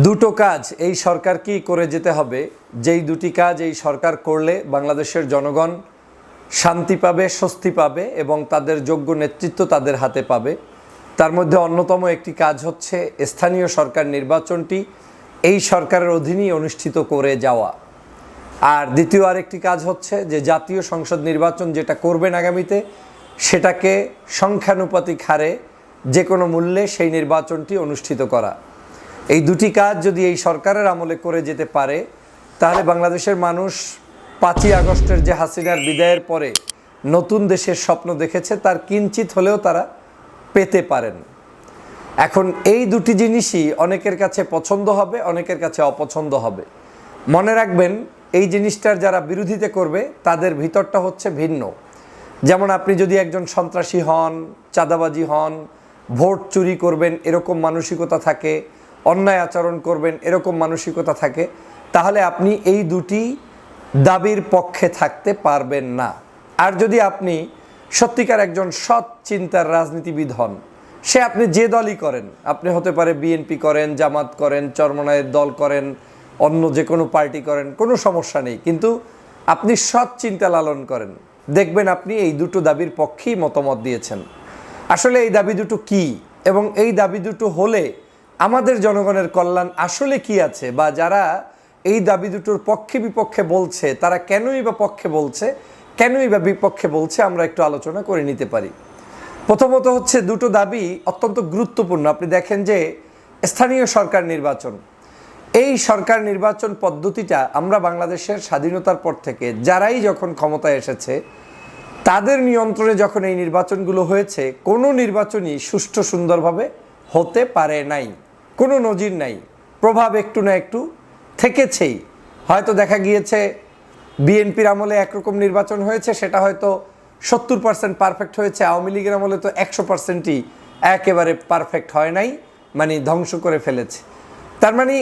দুটো কাজ এই সরকারকেই করে যেতে হবে? যেই দুটি কাজ এই সরকার করলে বাংলাদেশের জনগণ শান্তি পাবে, স্বস্তি পাবে এবং তাদের যোগ্য নেতৃত্ব তাদের হাতে পাবে। তার মধ্যে অন্যতম একটি কাজ হচ্ছে স্থানীয় সরকার নির্বাচনটি এই সরকারের অধীনেই অনুষ্ঠিত করে যাওয়া। আর দ্বিতীয় আরেকটি কাজ হচ্ছে যে জাতীয় সংসদ নির্বাচন যেটা করবেন আগামীতে, সেটাকে সংখ্যানুপাতিক হারে যে কোনো মূল্যে সেই নির্বাচনটি অনুষ্ঠিত করা। এই দুটি কাজ যদি এই সরকারের আমলে করে যেতে পারে, তাহলে বাংলাদেশের মানুষ পাঁচই আগস্টের যে হাসিনার বিদায়ের পরে নতুন দেশের স্বপ্ন দেখেছে, তার কিঞ্চিত হলেও তারা পেতে পারেন। এখন এই দুটি জিনিসই অনেকের কাছে পছন্দ হবে, অনেকের কাছে অপছন্দ হবে। মনে রাখবেন, এই জিনিসটার যারা বিরোধিতা করবে, তাদের ভিতরটা হচ্ছে ভিন্ন। যেমন আপনি যদি একজন সন্ত্রাসী হন, চাঁদাবাজি হন, ভোট চুরি করবেন, এরকম মানসিকতা থাকে অন্যায় আচরণ করবেন, এরকম মানসিকতা থাকে, তাহলে আপনি এই দুটি দাবির পক্ষে থাকতে পারবেন না। আর যদি আপনি সত্যিকার একজন সৎ চিন্তার রাজনীতিবিদ হন, সে আপনি যে দলই করেন, আপনি হতে পারে বিএনপি করেন, জামাত করেন চরমনায়ের দল করেন, অন্য যে কোনো পার্টি করেন, কোনো সমস্যা নেই, কিন্তু আপনি সৎ চিন্তা লালন করেন, দেখবেন আপনি এই দুটো দাবির পক্ষেই মতামত দিয়েছেন। আসলে এই দাবি দুটো কি? এবং এই দাবি দুটো হলে আমাদের জনগণের কল্যাণ আসলে কি আছে? বা যারা এই দাবি দুটোর পক্ষে বিপক্ষে বলছে, তারা কেনই বা পক্ষে বলছে, কেনই বা বিপক্ষে বলছে, আমরা একটু আলোচনা করে নিতে পারি। প্রথমত হচ্ছে দুটো দাবি অত্যন্ত গুরুত্বপূর্ণ। আপনি দেখেন যে স্থানীয় সরকার নির্বাচন। এই সরকার নির্বাচন পদ্ধতিটা আমরা বাংলাদেশের স্বাধীনতার পর থেকে যারাই যখন ক্ষমতায় এসেছে, তাদের নিয়ন্ত্রণে যখন এই নির্বাচনগুলো হয়েছে, কোনো নির্বাচনই সুষ্ঠু সুন্দরভাবে হতে পারে নাই। কোনো নজির নাই, প্রভাব একটু না একটু থেকেছেই। হয়তো দেখা গিয়েছে বিএনপির আমলে একরকম নির্বাচন হয়েছে, সেটা হয়তো সত্তর পার্সেন্ট পারফেক্ট হয়েছে, আওয়ামী লীগের আমলে তো একশো পার্সেন্টই একেবারে পারফেক্ট হয় নাই মানে ধ্বংস করে ফেলেছে। তার মানে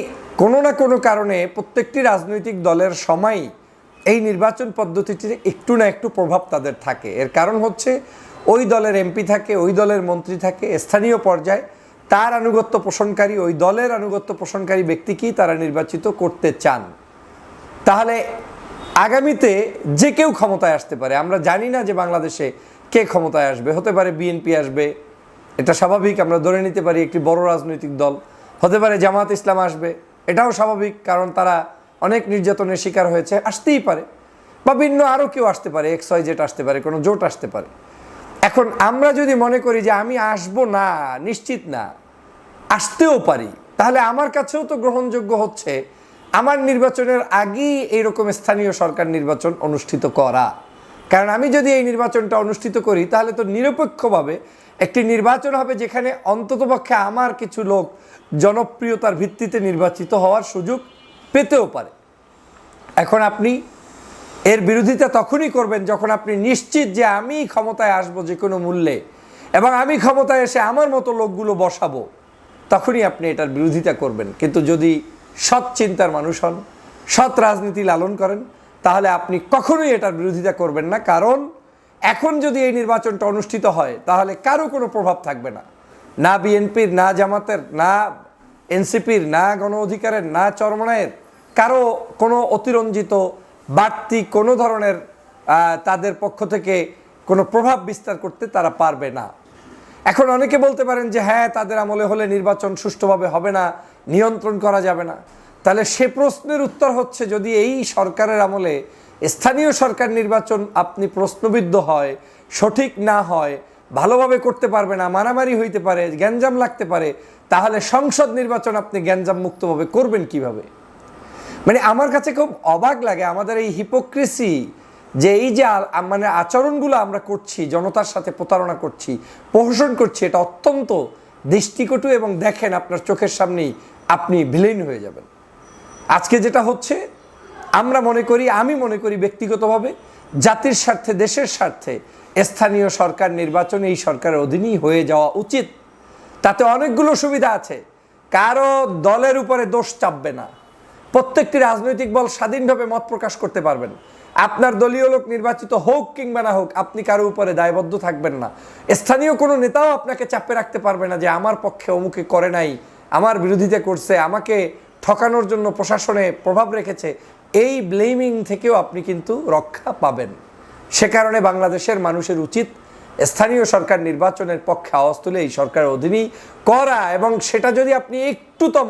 কোনো না কোনো কারণে প্রত্যেকটি রাজনৈতিক দলের সময় এই নির্বাচন পদ্ধতিটির একটু না একটু প্রভাব তাদের থাকে। এর কারণ হচ্ছে ওই দলের এমপি থাকে, ওই দলের মন্ত্রী থাকে, স্থানীয় পর্যায়ে তার আনুগত্য পোষণকারী, ওই দলের আনুগত্য পোষণকারী ব্যক্তিকেই তারা নির্বাচিত করতে চান? তাহলে আগামীতে যে কেউ ক্ষমতায় আসতে পারে, আমরা জানি না যে বাংলাদেশে কে ক্ষমতায় আসবে, হতে পারে বিএনপি আসবে, এটা স্বাভাবিক, আমরা ধরে নিতে পারি একটি বড় রাজনৈতিক দল, হতে পারে জামাত ইসলাম আসবে, এটাও স্বাভাবিক, কারণ তারা অনেক নির্যাতনের শিকার হয়েছে, আসতেই পারে, বা ভিন্ন আরও কেউ আসতে পারে এক্স ওয়াই জেট আসতে পারে, কোনো জোট আসতে পারে। এখন আমরা যদি মনে করি যে আমি আসব না, নিশ্চিত না আসতেও পারি। তাহলে আমার কাছেও তো গ্রহণযোগ্য হচ্ছে আমার নির্বাচনের আগেই এইরকম স্থানীয় সরকার নির্বাচন অনুষ্ঠিত করা। কারণ আমি যদি এই নির্বাচনটা অনুষ্ঠিত করি, তাহলে তো নিরপেক্ষভাবে একটি নির্বাচন হবে যেখানে অন্ততপক্ষে আমার কিছু লোক জনপ্রিয়তার ভিত্তিতে নির্বাচিত হওয়ার সুযোগ পেতেও পারে। এখন আপনি এর বিরোধিতা তখনই করবেন যখন আপনি নিশ্চিত যে আমি ক্ষমতায় আসব যে কোনো মূল্যে এবং আমি ক্ষমতায় এসে আমার মতো লোকগুলো বসাবো। তখনই আপনি এটার বিরোধিতা করবেন। কিন্তু যদি সৎ চিন্তার মানুষ হন, সৎ রাজনীতি লালন করেন, তাহলে আপনি কখনোই এটার বিরোধিতা করবেন না। কারণ এখন যদি এই নির্বাচনটা অনুষ্ঠিত হয়, তাহলে কারও কোনো প্রভাব থাকবে না। না বিএনপির, না জামাতের, না এনসিপির, না গণ অধিকারের, না চরমনায়ের, কারও কোনো অতিরঞ্জিত বাড়তি কোনো ধরনের তাদের পক্ষ থেকে কোনো প্রভাব বিস্তার করতে তারা পারবে না। এখন অনেকে বলতে পারেন যে হ্যাঁ তাদের আমলে হলে নির্বাচন সুষ্ঠুভাবে হবে না, নিয়ন্ত্রণ করা যাবে না। তাহলে সে প্রশ্নের উত্তর হচ্ছে, যদি এই সরকারের আমলে স্থানীয় সরকার নির্বাচন আপনি প্রশ্নবিদ্ধ হয়, সঠিক না হয়, ভালোভাবে করতে পারবে না, মারামারি হইতে পারে, গ্যাঞ্জাম লাগতে পারে, তাহলে সংসদ নির্বাচন আপনি গ্যাঞ্জাম মুক্তভাবে করবেন কীভাবে? মানে আমার কাছে খুব অবাক লাগে, আমাদের এই হিপোক্রেসি যে এই যে মানে আচরণগুলো আমরা করছি, জনতার সাথে প্রতারণা করছি প্রহসন করছি, এটা অত্যন্ত দৃষ্টিকটু এবং দেখেন আপনার চোখের সামনেই আপনি ভিলেন হয়ে যাবেন। আজকে যেটা হচ্ছে, আমরা মনে করি, আমি মনে করি ব্যক্তিগতভাবে, জাতির স্বার্থে, দেশের স্বার্থে স্থানীয় সরকার নির্বাচন এই সরকারের অধীনেই হয়ে যাওয়া উচিত। তাতে অনেকগুলো সুবিধা আছে। কারও দলের উপরে দোষ চাপবে না। প্রত্যেকটি রাজনৈতিক দল স্বাধীনভাবে মত প্রকাশ করতে পারবেন। আপনার দলীয় লোক নির্বাচিত হোক কিংবা না হোক, আপনি কারও উপরে দায়বদ্ধ থাকবেন না। স্থানীয় কোনো নেতাও আপনাকে চাপে রাখতে পারবে না যে আমার পক্ষে অমুকে করে নাই, আমার বিরোধিতা করছে, আমাকে ঠকানোর জন্য প্রশাসনে প্রভাব রেখেছে। এই ব্লেমিং থেকেও আপনি কিন্তু রক্ষা পাবেন। সে কারণে বাংলাদেশের মানুষের উচিত স্থানীয় সরকার নির্বাচনের পক্ষে আওয়াজ তুলে এই সরকারের অধীনেই করা এবং সেটা যদি আপনি একটুতম,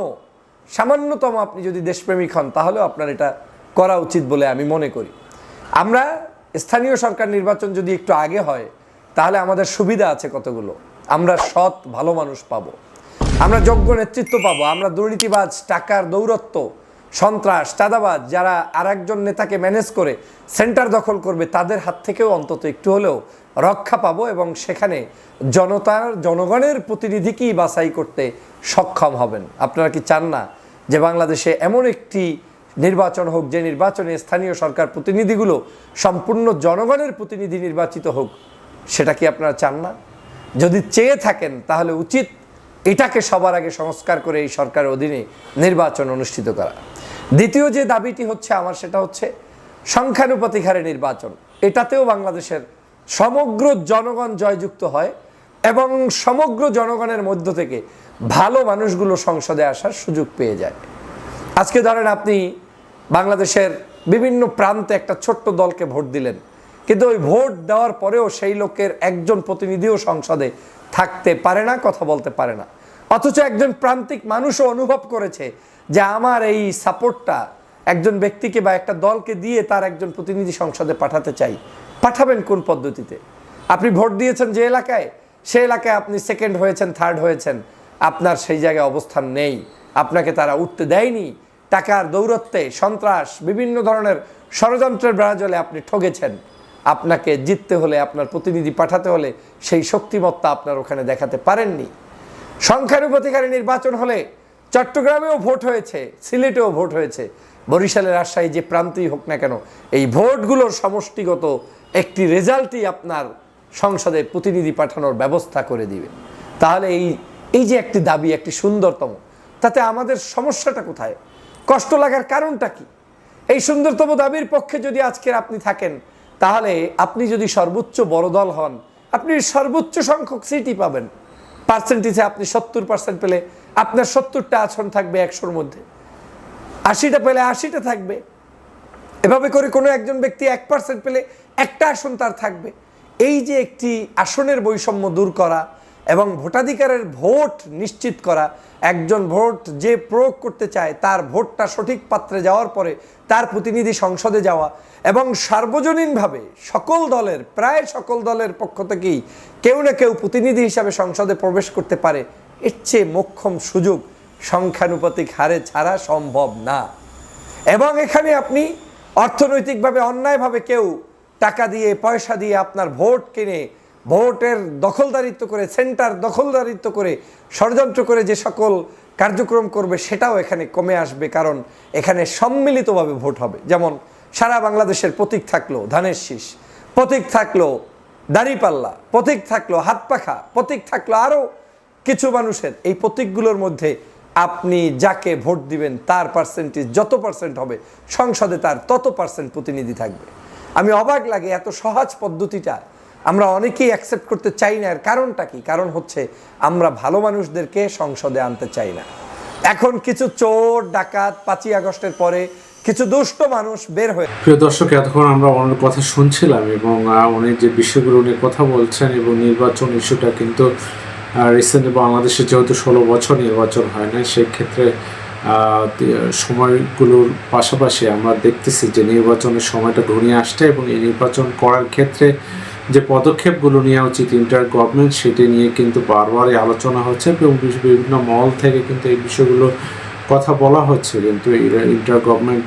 সামান্যতম আপনি যদি দেশপ্রেমিক হন, তাহলেও আপনার এটা করা উচিত বলে আমি মনে করি। আমরা স্থানীয় সরকার নির্বাচন যদি একটু আগে হয়, তাহলে আমাদের সুবিধা আছে কতগুলো? আমরা সৎ, ভালো মানুষ পাব। আমরা যোগ্য নেতৃত্ব পাবো। আমরা দুর্নীতিবাজ, টাকার দৌরত্ব, সন্ত্রাস, চাঁদাবাজ, যারা আর একজন নেতাকে ম্যানেজ করে সেন্টার দখল করবে, তাদের হাত থেকেও অন্তত একটু হলেও রক্ষা পাবো এবং সেখানে জনতার, জনগণের প্রতিনিধিকেই বাছাই করতে সক্ষম হবেন। আপনারা কি চান না যে বাংলাদেশে এমন একটি নির্বাচন হোক, যে নির্বাচনে স্থানীয় সরকার প্রতিনিধিগুলো সম্পূর্ণ জনগণের প্রতিনিধি নির্বাচিত হোক, সেটা কি আপনারা চান না? যদি চেয়ে থাকেন, তাহলে উচিত এটাকে সবার আগে সংস্কার করে এই সরকারের অধীনে নির্বাচন অনুষ্ঠিত করা। দ্বিতীয় যে দাবিটি হচ্ছে আমার, সেটা হচ্ছে সংখ্যানুপাতিক হারে নির্বাচন। এটাতেও বাংলাদেশের সমগ্র জনগণ জয়যুক্ত হয় এবং সমগ্র জনগণের মধ্য থেকে ভালো মানুষগুলো সংসদে আসার সুযোগ পেয়ে যায়। আজকে ধরেন আপনি বাংলাদেশের বিভিন্ন প্রান্তে একটা ছোট্ট দলকে ভোট দিলেন। কিন্তু ওই ভোট দেওয়ার পরেও সেই লোকের একজন প্রতিনিধিও সংসদে থাকতে পারে না, কথা বলতে পারে না। অথচ একজন প্রান্তিক মানুষও অনুভব করেছে যে আমার এই সাপোর্টটা একজন ব্যক্তিকে বা একটা দলকে দিয়ে তার একজন প্রতিনিধি সংসদে পাঠাতে চাই। পাঠাবেন কোন পদ্ধতিতে? আপনি ভোট দিয়েছেন যে এলাকায়, সে এলাকায় আপনি সেকেন্ড হয়েছেন থার্ড হয়েছেন, আপনার সেই জায়গায় অবস্থান নেই। আপনাকে তারা উঠতে দেয়নি। টাকার দৌরত্বে সন্ত্রাস, বিভিন্ন ধরনের ষড়যন্ত্রের বেড়াজলে আপনি ঠগেছেন। আপনাকে জিততে হলে, আপনার প্রতিনিধি পাঠাতে হলে সেই শক্তিমত্তা আপনার ওখানে দেখাতে পারেননি। সংখ্যানুপাতিকারী নির্বাচন হলে চট্টগ্রামেও ভোট হয়েছে, সিলেটেও ভোট হয়েছে। বরিশালের রাজশাহী যে প্রান্তই হোক না কেন, এই ভোটগুলোর সমষ্টিগত একটি রেজাল্টই আপনার সংসদে প্রতিনিধি পাঠানোর ব্যবস্থা করে দিবে। তাহলে এই এই যে একটি দাবি, একটি সুন্দরতম তাতে আমাদের সমস্যাটা কোথায়? কষ্ট লাগার কারণটা কি? এই সুন্দরতম দাবির পক্ষে যদি আজকের আপনি থাকেন, তাহলে আপনি যদি সর্বোচ্চ বড় দল হন, আপনি সর্বোচ্চ সংখ্যক সিটই পাবেন। পার্সেন্টেজে আপনি সত্তর পার্সেন্ট পেলে আপনার সত্তরটা আসন থাকবে একশোর মধ্যে। আশিটা পেলে আশিটা থাকবে। এভাবে করে কোনো একজন ব্যক্তি এক পার্সেন্ট পেলে একটা আসন তার থাকবে। এই যে একটি আসনের বৈষম্য দূর করা এবং ভোটাধিকারের ভোট নিশ্চিত করা, একজন ভোট যে প্রয়োগ করতে চায় তার ভোটটা সঠিক পাত্রে যাওয়ার পরে তার প্রতিনিধি সংসদে যাওয়া এবং সার্বজনীনভাবে সকল দলের, প্রায় সকল দলের পক্ষ থেকেই কেউ না কেউ প্রতিনিধি হিসাবে সংসদে প্রবেশ করতে পারে, এর চেয়ে মোক্ষম সুযোগ সংখ্যানুপাতিক হারে ছাড়া সম্ভব না। এবং এখানে আপনি অর্থনৈতিকভাবে অন্যায়ভাবে কেউ টাকা দিয়ে, পয়সা দিয়ে আপনার ভোট কিনে ভোটের দখলদারিত্ব করে, সেন্টার দখলদারিত্ব করে, ষড়যন্ত্র করে যে সকল কার্যক্রম করবে সেটাও এখানে কমে আসবে কারণ এখানে সম্মিলিতভাবে ভোট হবে। যেমন সারা বাংলাদেশের প্রতীক থাকল ধানের শীষ, প্রতীক থাকল দাড়িপাল্লা, প্রতীক থাকল হাত পাখা প্রতীক থাকল আরও কিছু মানুষের। এই প্রতীকগুলোর মধ্যে আপনি যাকে ভোট দিবেন তার পার্সেন্টেজ যত পার্সেন্ট হবে, সংসদে তার তত পার্সেন্ট প্রতিনিধি থাকবে। আমি অবাক লাগে এত সহজ পদ্ধতিটা আমরা অনেকেই অ্যাকসেপ্ট করতে চাই না, এর কারণটা কি? কারণ হচ্ছে আমরা ভালো মানুষদেরকে সংসদে আনতে চাই না। এখন কিছু চোর, ডাকাত পাঁচই আগস্টের পরে কিছু দুষ্ট মানুষ বের হয়ে প্রিয় দর্শক, এতক্ষণ আমরা ওনার কথা শুনছিলাম এবং উনি যে বিষয়গুলো নিয়ে কথা বলছেন এবং নির্বাচন ইস্যুটা কিন্তু রিসেন্টলি বাংলাদেশে যেহেতু ষোলো বছর নির্বাচন হয় না সেক্ষেত্রে সময়গুলোর পাশাপাশি আমরা দেখতেছি যে নির্বাচনের সময়টা ঘনিয়ে আসছে এবং এই নির্বাচন করার ক্ষেত্রে যে পদক্ষেপগুলো নেওয়া উচিত ইন্টার গভর্নমেন্ট সেটি নিয়ে কিন্তু বারবারই আলোচনা হচ্ছে এবং বিভিন্ন মহল থেকে কিন্তু এই বিষয়গুলো কথা বলা হচ্ছে। কিন্তু ইন্টার গভর্নমেন্ট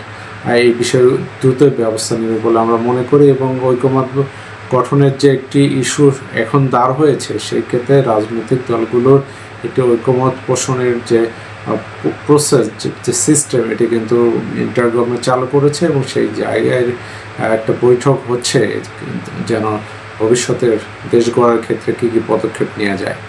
এই বিষয়ে দ্রুত ব্যবস্থা নেবে বলে আমরা মনে করি এবং ঐকমত্য গঠনের যে একটি ইস্যু এখন দাঁড় হয়েছে সেই ক্ষেত্রে রাজনৈতিক দলগুলোর একটি ঐকমত পোষণের যে প্রসেস যে সিস্টেম এটি কিন্তু ইন্টার গভর্নমেন্ট চালু করেছে এবং সেই জায়গায় একটা বৈঠক হচ্ছে। যেন ভবিষ্যতের দেশ গড়ার ক্ষেত্রে কী কী পদক্ষেপ নেওয়া যায়?